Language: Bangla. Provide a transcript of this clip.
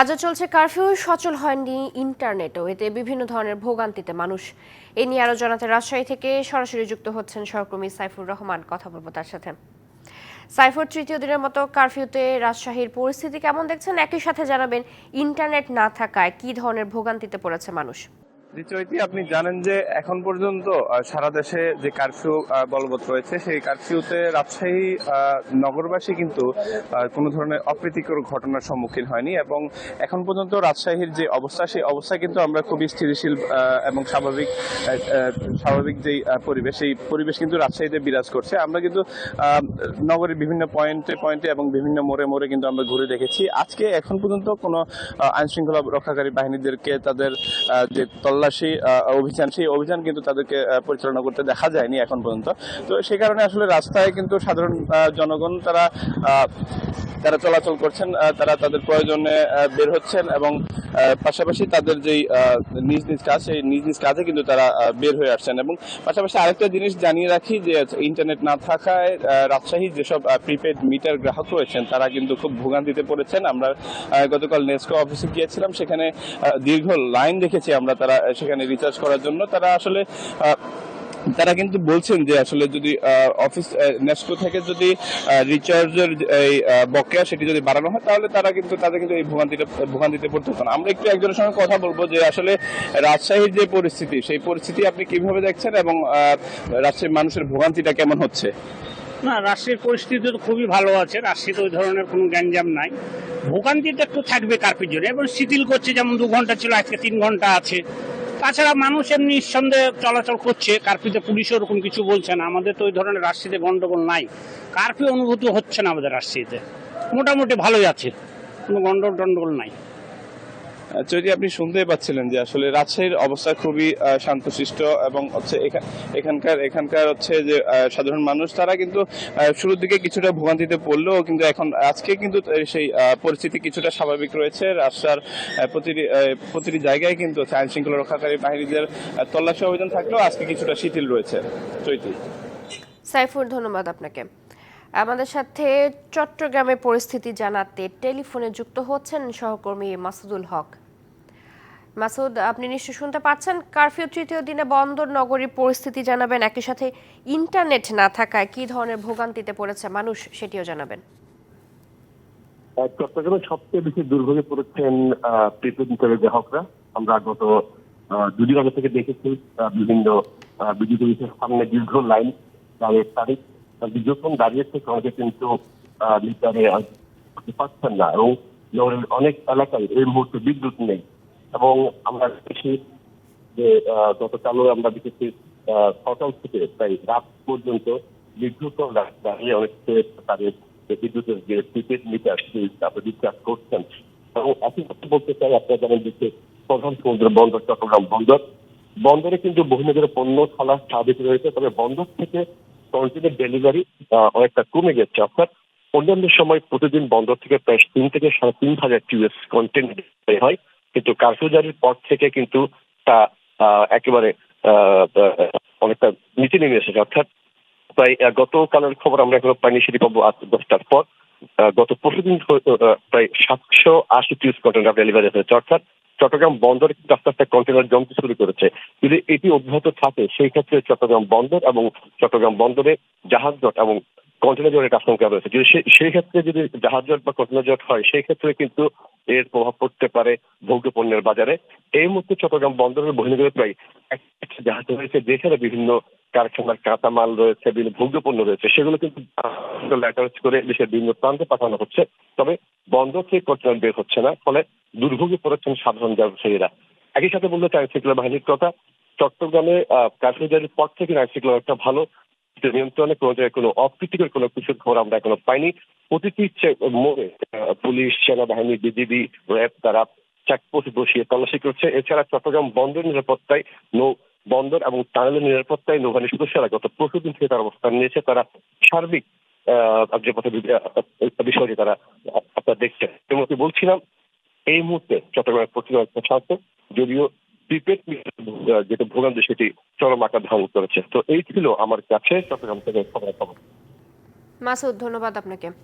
আজও চলছে কারফিউ, সচল হয়নি ইন্টারনেটও। এতে বিভিন্ন ধরনের ভোগান্তিতে মানুষ। এ নিয়ে আরও জানাতে রাজশাহী থেকে সরাসরি যুক্ত হচ্ছেন সহকর্মী সাইফুর রহমান। কথা বলব তার সাথে। সাইফুর তৃতীয় দিনের মতো কারফিউতে রাজশাহীর পরিস্থিতি কেমন দেখছেন? একই সাথে জানাবেন, ইন্টারনেট না থাকায় কি ধরনের ভোগান্তিতে পড়েছে মানুষ? দ্বিতীয়টি আপনি জানেন যে এখন পর্যন্ত সারা দেশে যে কারফিউ বলবৎ রয়েছে, সেই কারফিউতে রাজশাহী নগরবাসী কিন্তু কোনো ধরনের অপ্রীতিকর ঘটনার সম্মুখীন হয়নি এবং এখন পর্যন্ত রাজশাহীর যে অবস্থা, সেই অবস্থা কিন্তু আমরা খুবই স্থিতিশীল এবং স্বাভাবিক স্বাভাবিক যেই পরিবেশ, সেই পরিবেশ কিন্তু রাজশাহীতে বিরাজ করছে। আমরা কিন্তু নগরের বিভিন্ন পয়েন্টে পয়েন্টে এবং বিভিন্ন মোড়ে মোড়ে কিন্তু আমরা ঘুরে দেখেছি। আজকে এখন পর্যন্ত কোনো আইনশৃঙ্খলা রক্ষাকারী বাহিনীদেরকে তাদের যে যে তল্লাশি অভিযান, সেই অভিযান কিন্তু তাদেরকে পরিচালনা করতে দেখা যায়নি এখন পর্যন্ত। তো সেই কারণে আসলে রাস্তায় কিন্তু সাধারণ জনগণ তারা তারা চলাচল করছেন তারা তাদের প্রয়োজনে বের হচ্ছেন এবং পাশাপাশি তাদের যেই নিজ নিজ কাজ, সেই নিজ নিজ কাজে কিন্তু তারা বের হয়ে আসছেন এবং পাশাপাশি আরেকটা জিনিস জানিয়ে রাখি যে, ইন্টারনেট না থাকায় রাজশাহী যেসব প্রিপেড মিটার গ্রাহক রয়েছেন, তারা কিন্তু খুব ভোগান্তিতে পড়েছেন। আমরা গতকাল নেস্কো অফিসে গিয়েছিলাম, সেখানে দীর্ঘ লাইন দেখেছি আমরা তারা, সেখানে রিচার্জ করার জন্য। তারা আসলে তারা কিন্তু বলছেন যে আসলে যদি অফিস নেস্কো থেকে যদি রিচার্জের এই বকেয়া সেটি যদি বাড়ানো হয়, তাহলে তারা কিন্তু, তাদের কিন্তু এই ভোগান্তিতে ভোগান্তিতে পড়তে হতো না। আমরা একটু একজনের সঙ্গে কথা বলব যে আসলে রাজশাহীর যে পরিস্থিতি, সেই পরিস্থিতি আপনি কীভাবে দেখছেন এবং রাজশাহীর মানুষের ভোগান্তিটা কেমন হচ্ছে? না, রাজশাহীর পরিস্থিতি তো খুবই ভালো আছে। রাজশাহীতে ওই ধরনের কোনো গ্যাঞ্জাম নাই। ভোগান্তিটা একটু থাকবে কার্পের জন্য এবং শিথিল করছে, যেমন দু ঘণ্টা ছিল, আজকে তিন ঘণ্টা আছে। তাছাড়া মানুষ এমনি নিঃসন্দেহে চলাচল করছে কার্ফিউতে পুলিশও ওরকম কিছু বলছে না। আমাদের তো ওই ধরনের রাজশাহীতে গন্ডগোল নাই। কার্ফিউ অনুভূতি হচ্ছে না আমাদের রাজশাহীতে। মোটামুটি ভালোই আছে। কোনো গন্ডগোল টন্ডগোল নাই। যদি আপনি শুনতেই পাচ্ছিলেন যে আসলে রাজশাহীর অবস্থা খুবই শান্তশিষ্ট এবং হচ্ছে এখা- এখানকার এখানকার হচ্ছে যে সাধারণ মানুষ, তারা কিন্তু শুরুর দিকে কিছুটা ভোগান্তিতে পড়লেও কিন্তু এখন, আজকে কিন্তু সেই পরিস্থিতি কিছুটা স্বাভাবিক রয়েছে। রাস্তার প্রতিটি প্রতিটি জায়গায় কিন্তু আইন শৃঙ্খলা রক্ষাকারী বাহিনীদের তল্লাশি অভিযান থাকলেও আজকে কিছুটা শিথিল রয়েছে। চৈতি। সাইফুর ধন্যবাদ আপনাকে। আমাদের সাথে চট্টগ্রামের পরিস্থিতি জানাতে টেলিফোনে যুক্ত হচ্ছেন সহকর্মী মাসুদুল হক। মাসুদ, আপনি নিশ্চয় শুনতে পাচ্ছেন, কারফিউ তৃতীয় দিনে বন্দর নগরীর পরিস্থিতি জানাবেন, একই সাথে ইন্টারনেট না থাকায় কি ধরনের ভোগান্তিতে পড়েছে মানুষ সেটিও জানাবেন। চট্টগ্রামে সবচেয়ে বেশি দুর্ভোগে পড়েছেন প্রিপেড গ্রাহকরা। আমরা গত দুদিন আগে থেকে দেখেছি বিভিন্ন বিদ্যুৎ অফিসের সামনে দীর্ঘ লাইন দাঁড়িয়ে তারিখ। দীর্ঘক্ষণ দাঁড়িয়ে থেকে অনেকে কিন্তু মিটারে পারছেন না। এবং অনেক এলাকায় এই মুহূর্তে বিদ্যুৎ নেই। এবং আমরা দেখেছি যে আহ, গতকালও আমরা দেখেছি সকাল থেকে প্রায় রাত পর্যন্ত রাত দাঁড়িয়ে অনেকে তাদের বিদ্যুতের যে প্রিপেড মিটার সেই তারপরে রিচার্জ করছেন। এবং একই কথা বলতে চাই আপনারা জানেন যে প্রধান সমুদ্র বন্দর চট্টগ্রাম বন্দর। বন্দরে কিন্তু বহুনগরের পণ্য খালাস স্বাভাবিক রয়েছে তবে বন্দর থেকে কন্টেনার ডেলিভারি অনেকটা কমে গেছে। অর্থাৎ অন্যান্য সময় প্রতিদিন বন্দর থেকে প্রায় তিন থেকে সাড়ে তিন হাজার টিউএস কন্টেন্ট হয়। কিন্তু কারফিউ জারির পর থেকে কিন্তু তা একেবারে অনেকটা নিচে নেমে এসেছে। অর্থাৎ প্রায় গতকালের খবর আমরা এখনও পাইনি, সেটি পাবো দশটার পর। গত পরশুদিন প্রায় সাতশো আশি টিউস কন্টেনার ডেলিভারি হয়েছে। অর্থাৎ চট্টগ্রাম বন্দরে কিন্তু আস্তে আস্তে কন্টেনার জমতে শুরু করেছে। যদি এটি অব্যাহত থাকে, সেই ক্ষেত্রে চট্টগ্রাম বন্দর এবং চট্টগ্রাম বন্দরে জাহাজগট এবং কন্টেনার জটের আশঙ্কা রয়েছে যদি সেই ক্ষেত্রে যদি জাহাজ জট বা কন্টেনার জট হয়, সেই ক্ষেত্রে কিন্তু এর প্রভাব পড়তে পারে ভোগ্য পণ্যের বাজারে। এই মুহূর্তে চট্টগ্রাম বন্দরের বহির্গত প্রায় একটা জাহাজ রয়েছে, যেখানে বিভিন্ন কারখানার কাঁচামাল রয়েছে, বিভিন্ন ভোগ্য পণ্য রয়েছে। সেগুলো কিন্তু ল্যাটারেজ করে দেশের বিভিন্ন প্রান্তে পাঠানো হচ্ছে। তবে বন্দর থেকে কন্টেনার বের হচ্ছে না, ফলে দুর্ভোগে পড়েছেন সাধারণ ব্যবসায়ীরা একই সাথে বলতে চাই শৃঙ্খলা বাহিনীর কথা, চট্টগ্রামে কাশ্মীর পর থেকে আইন শৃঙ্খলা একটা ভালো। নিয়ন্ত্রণে কোনো জায়গায় কোনো অপ্রীতিকর কোনো কিছুর খবর আমরা এখনও পাইনি। প্রতিটি মোড়ে পুলিশ, সেনাবাহিনী, বিজিবি, র্যাব তারা চেকপোস্ট বসিয়ে তল্লাশি করছে। এছাড়া চট্টগ্রাম বন্দর নিরাপত্তায় নৌ বন্দর এবং টানেলের নিরাপত্তায় নৌবাহিনীর সদস্যরা গত পরশুদিন থেকে তারা অবস্থান নিয়েছে। তারা সার্বিক যে বিষয়টি তারা আপনারা দেখছেন। আমি বলছিলাম, এই মুহূর্তে চট্টগ্রামের প্রতিরক্ষা শান্ত যদিও প্রিপেড যেটা ভোগান্তি, সেটি চরম আকার ধারণ করেছে। তো এই ছিল আমার কাছে চট্টগ্রাম থেকে খবর মাসুদ, ধন্যবাদ আপনাকে।